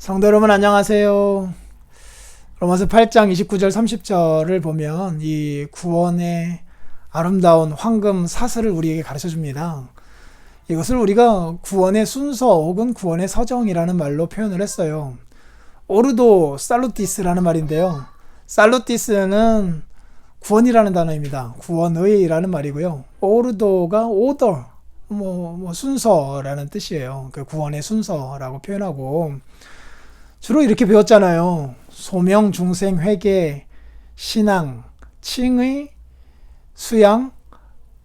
성도 여러분 안녕하세요. 로마서 8장 29절 30절을 보면 이 구원의 아름다운 황금 사슬을 우리에게 가르쳐 줍니다. 이것을 우리가 구원의 순서 혹은 구원의 서정이라는 말로 표현을 했어요. 오르도 살루티스라는 말인데요. 살루티스는 구원이라는 단어입니다. 구원의라는 말이고요. 오르도가 오더, 뭐, 뭐 순서라는 뜻이에요. 그 구원의 순서라고 표현하고 주로 이렇게 배웠잖아요. 소명, 중생, 회계, 신앙, 칭의, 수양,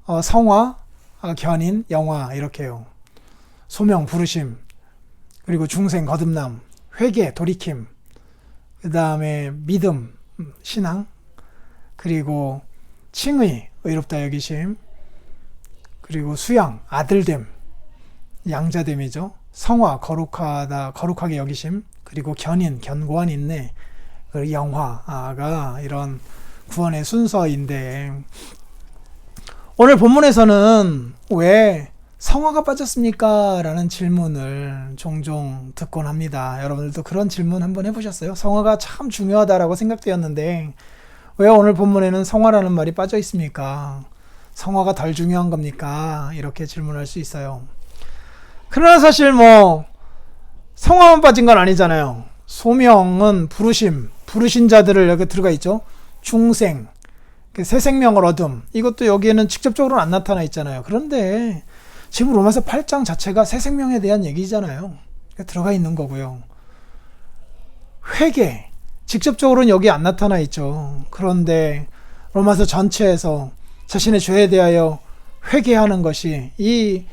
어, 성화, 어, 견인, 영화 이렇게요. 소명, 부르심, 그리고 중생, 거듭남, 회개, 돌이킴, 그 다음에 믿음, 음, 신앙, 그리고 칭의, 의롭다 여기심, 그리고 수양, 아들됨, 양자됨이죠. 성화, 거룩하다, 거룩하게 여기심, 그리고 견인, 견고한 인내, 그리고 영화가 이런 구원의 순서인데 오늘 본문에서는 왜 성화가 빠졌습니까? 라는 질문을 종종 듣곤 합니다. 여러분들도 그런 질문 한번 해보셨어요? 성화가 참 중요하다라고 생각되었는데 왜 오늘 본문에는 성화라는 말이 빠져 있습니까? 성화가 덜 중요한 겁니까? 이렇게 질문할 수 있어요. 그러나 사실 뭐 성화만 빠진 건 아니잖아요. 소명은 부르심, 부르신 자들을 여기 들어가 있죠. 중생, 그새 생명을 얻음. 이것도 여기에는 직접적으로는 안 나타나 있잖아요. 그런데 지금 로마서 8장 자체가 새 생명에 대한 얘기잖아요. 들어가 있는 거고요. 회개, 직접적으로는 여기 안 나타나 있죠. 그런데 로마서 전체에서 자신의 죄에 대하여 회개하는 것이 이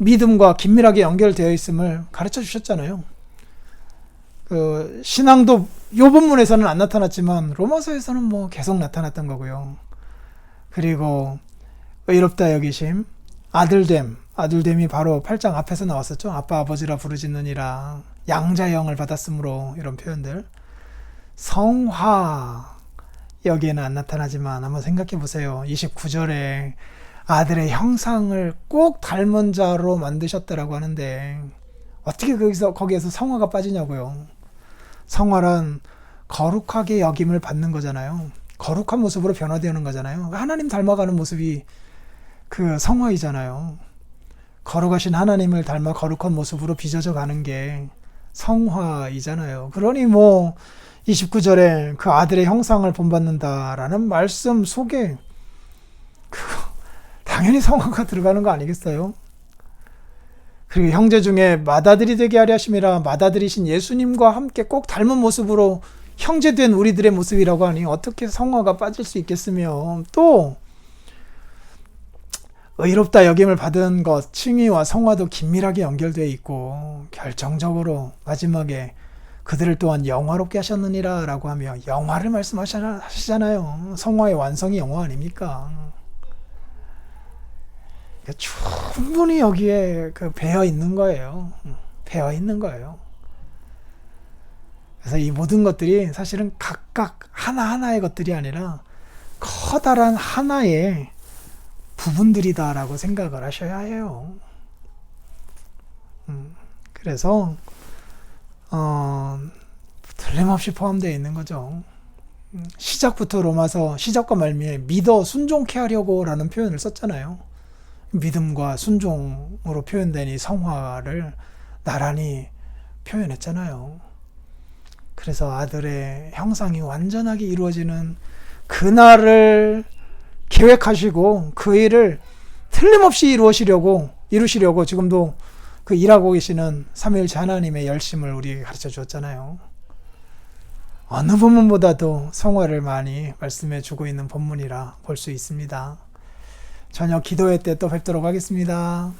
믿음과 긴밀하게 연결되어 있음을 가르쳐 주셨잖아요. 그 신앙도 요 본문에서는 안 나타났지만 로마서에서는 뭐 계속 나타났던 거고요. 그리고 의롭다 여기심, 아들됨, 아들됨이 바로 8장 앞에서 나왔었죠. 아빠 아버지라 부르짖느니라 양자형을 받았으므로 이런 표현들. 성화 여기에는 안 나타나지만 한번 생각해 보세요. 29절에 아들의 형상을 꼭 닮은 자로 만드셨다라고 하는데 어떻게 거기서 거기에서 성화가 빠지냐고요. 성화란 거룩하게 여김을 받는 거잖아요. 거룩한 모습으로 변화되는 거잖아요. 하나님 닮아가는 모습이 그 성화이잖아요. 거룩하신 하나님을 닮아 거룩한 모습으로 빚어져 가는 게 성화이잖아요. 그러니 뭐 29절에 그 아들의 형상을 본받는다라는 말씀 속에 그 당연히 성화가 들어가는 거 아니겠어요? 그리고 형제 중에 맏아들이 되게 하려 하심이라 맏아들이신 예수님과 함께 꼭 닮은 모습으로 형제된 우리들의 모습이라고 하니 어떻게 성화가 빠질 수 있겠으며 또 의롭다 여김을 받은 것 칭의와 성화도 긴밀하게 연결되어 있고 결정적으로 마지막에 그들을 또한 영화롭게 하셨느니라 라고 하며 영화를 말씀하시잖아요. 성화의 완성이 영화 아닙니까? 충분히 여기에 그 배어 있는 거예요. 배어 있는 거예요. 그래서 이 모든 것들이 사실은 각각 하나하나의 것들이 아니라 커다란 하나의 부분들이다라고 생각을 하셔야 해요. 음, 그래서 어, 틀림없이 포함되어 있는 거죠. 음, 시작부터 로마서 시작과 말미에 믿어 순종케 하려고 라는 표현을 썼잖아요. 믿음과 순종으로 표현된 이 성화를 나란히 표현했잖아요. 그래서 아들의 형상이 완전하게 이루어지는 그날을 계획하시고 그 일을 틀림없이 이루시려고 이루시려고 지금도 그 일하고 계시는 삼일째 하나님의 열심을 우리에게 가르쳐 주었잖아요. 어느 본문보다도 성화를 많이 말씀해 주고 있는 본문이라 볼 수 있습니다. 저녁 기도회 때 또 뵙도록 하겠습니다.